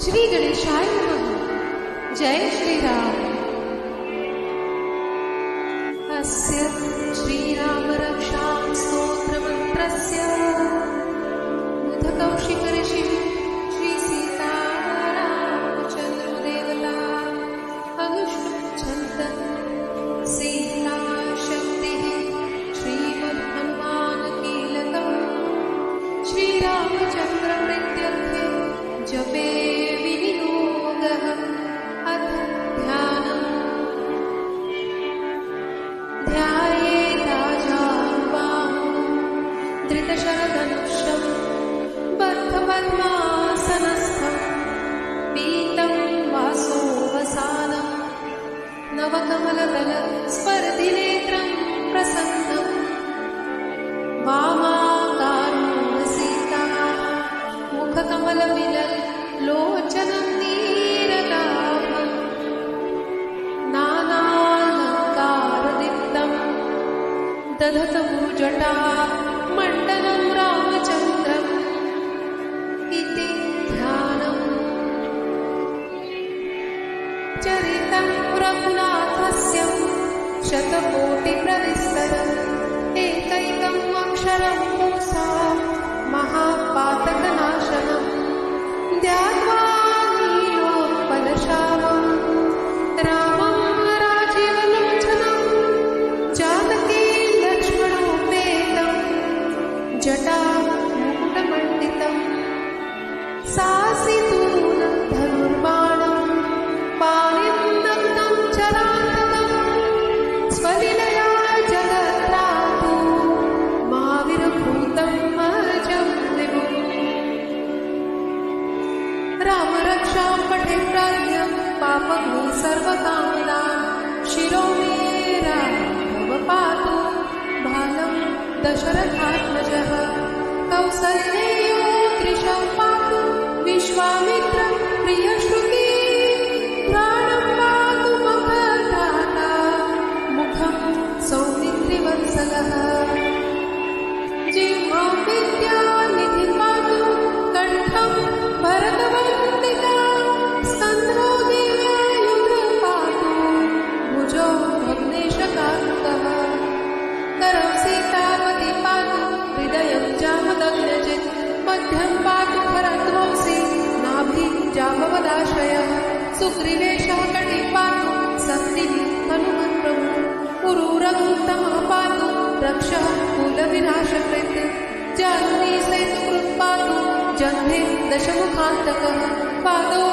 श्री गणेशाय नमः। जय श्री राम। अस्य श्रीरामरक्षां पीतं वासोवसानं नवकमलदलस्पर्धिनेत्रं प्रसन्नम् चरितं रघुनाथस्य शतकोटिप्रविस्तरम् एकैकम् अक्षरं मूसा महापातकनाशनम् त्रिपुरार्यं पापग्नि सर्वकामिदा शिरो मे राघव पातु भालं दशरथात्मजः। कौसल्ये जामवदाश्रयः सुग्रीवेशः कटिं पातु सन्निः हनुमत्प्रभु पुरुरघुत्तमः पातु रक्षः कुलविनाशकृत् जाह्नवी सहितकृत् पातु जह्ने दशमुखान्तकः, पादौ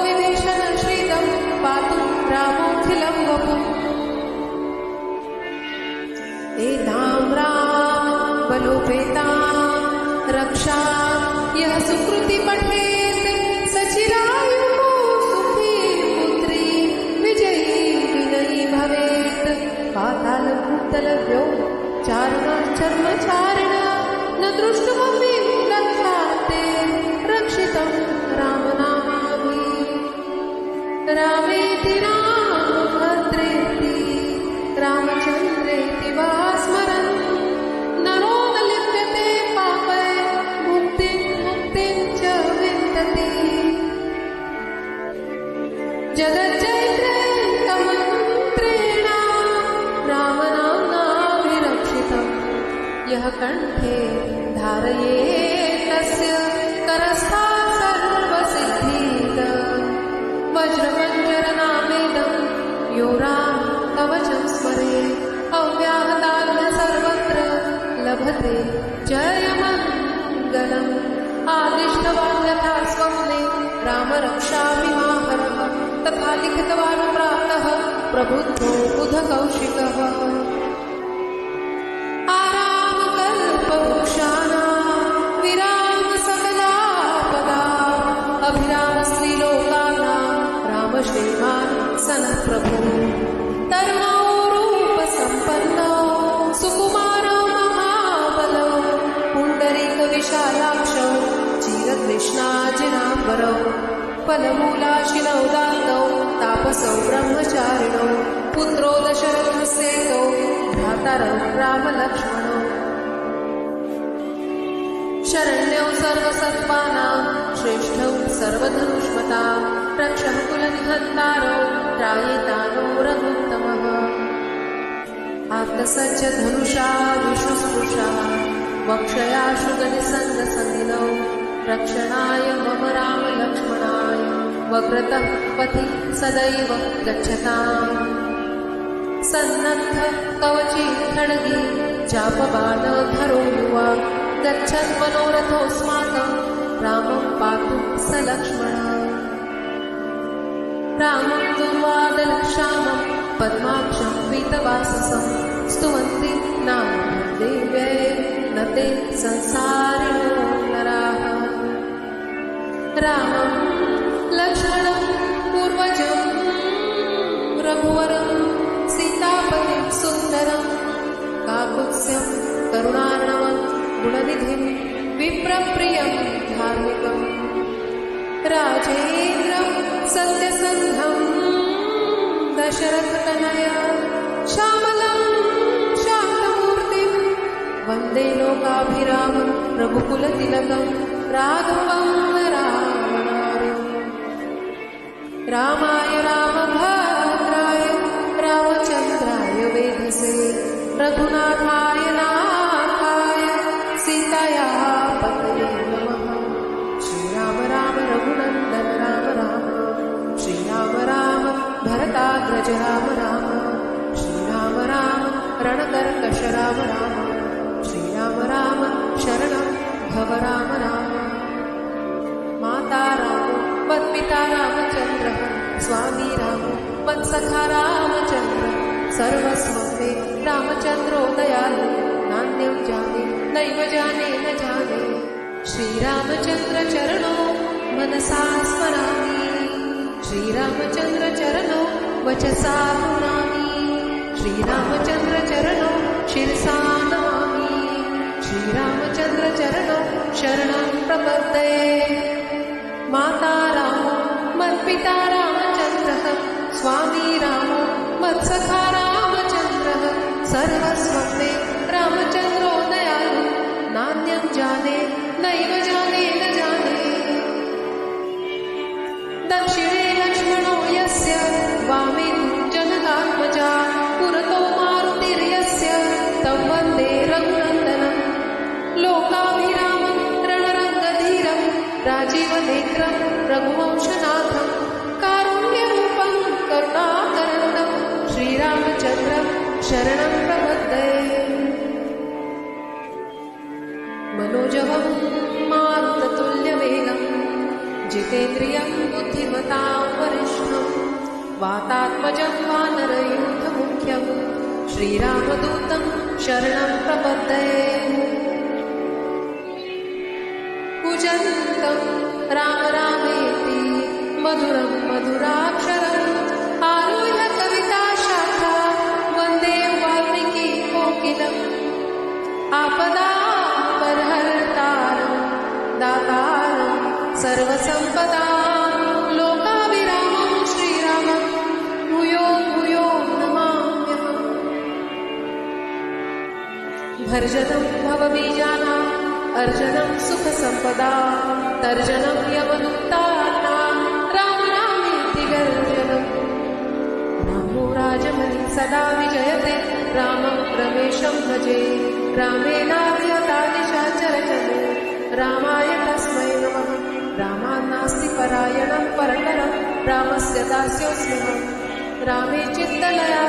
श्रीदं पातु रामोऽखिलं वपुः। एतां राम बलोपेतां रक्षा यः सुकृति पठेत् न दृष्टमपि लक्षाते रक्षितं रामनामाभिः रामेति रामभद्रेति जयमङ्गलम्। आदिष्टवान् यथा स्वप्ने राम रक्षाभिमाहरः तथा लिखितवान् प्रातः प्रबुद्धो बुधकौशिकः श्रीमान् सनः प्रभु धर्मो रूपसम्पन्नो सुकुमारो महाबलौ पुण्डरीकविशालाक्षौ चिरकृष्णाजिनाम्बरौ फलमूलाशिनौ दान्तौ तापसौ ब्रह्मचारिणौ पुत्रो दशरथस्येतौ भ्रातरौ रामलक्ष्मणौ। शरण्यौ सर्वसत्त्वानां श्रेष्ठौ सर्वधनुष्मता रक्षः कुलनिहन्तारो त्रायितानो रघुत्तमः। आप्तसज्ज धनुषा विशुस्पृशा वक्षयाशु गतिसङ्गसङ्गिनौ रक्षणाय मम राम लक्ष्मणाय वक्रतः पथि सदैव गच्छताम्। सन्नद्ध कवची चापबाणधरो युवा गच्छन् मनोरथोऽस्माकं रामं पातु स लक्ष्मणः रामं दुर्वादलक्षामं पद्माक्षं पीतवाससं स्तुवन्ति नाम देव्यै न ते संसारिणो नराः। रामं लक्ष्मणं पूर्वजं रघुवरं सीतापतिं सुन्दरं काकुत्स्यं करुणार्णवं गुणनिधिं विप्रप्रियं धार्मिकम् राजेन्द्रं सत्यसन्धं दशरथतनय श्यामलं शान्तमूर्तिं वन्दे लोकाभिरामं रावणार्यम् रामाय रामभद्राय रामचन्द्राय वेधसे रघुनाथाय नाथाय सीतायाः पतये नमः। श्रीराम राम रघुनन्दन भरताग्रज राम राम श्रीराम राम रणकर्कश राम राम श्रीराम राम शरणं भव राम राम माता राम मत्पिता रामचन्द्रः स्वामी राम मत्सखा रामचन्द्र सर्वस्वं मे रामचन्द्रो दयालु नान्यं जाने नैव जाने न जाने। श्रीरामचन्द्रचरणो मनसा स्मरामि। श्रीरामचन्द्रचरणो वचसा पुरामि श्रीरामचन्द्रचरणो शिरसा नमामि श्रीरामचन्द्रचरणो शरणं प्रपद्ये। माता राम मत्पिता रामचन्द्रः स्वामी राम मत्सखा रामचन्द्रः सर्वस्वं मे रामचन्द्रो दयालु नान्यं जाने नैव जाने जनकात्मजा पुरतो मारुतिर्यस्य तं वन्दे रघुनन्दनम् लोकाभिरामं रणरङ्गधीरं राजीवनेत्रं रघुवंशनाथं कारुण्यरूपं करुणाकरन्दं श्रीरामचन्द्रं शरणं प्रपद्ये वातात्मजं वानरयूथमुख्यं श्रीरामदूतं शरणं प्रपद्ये पूजन्तं राम रामेति मधुरं मधुराक्षरम् आरुह्य कविता शाखा वन्दे वाल्मीकि कोकिलम्। आपदापरहर्तारं दातारं सर्वसम्पदां भर्जनं भवबीजानाम् अर्जनं सुखसम्पदा तर्जनं यमनुक्तानां राम रामेति गर्जनम् रामो राजमणि सदा विजयते रामं रमेशं भजे रामेणाव्यतादिशाचरचने रामाय तस्मै नमः। रामान्नास्ति परायणं परतरं रामस्य दास्योऽस्म्यहम् रामे चित्तलया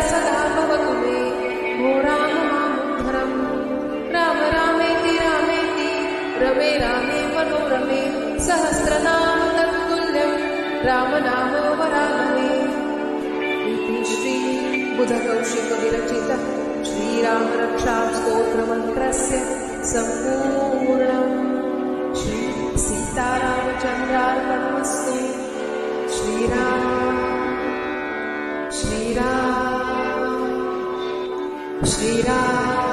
सहस्रनाम तत्तुल्यं रामनाम वरानने इति श्रीबुधकौशिकविरचितः सम्पूर्णम्। सीतारामचन्द्रार्पणमस्तु। श्रीराम श्रीराम श्रीराम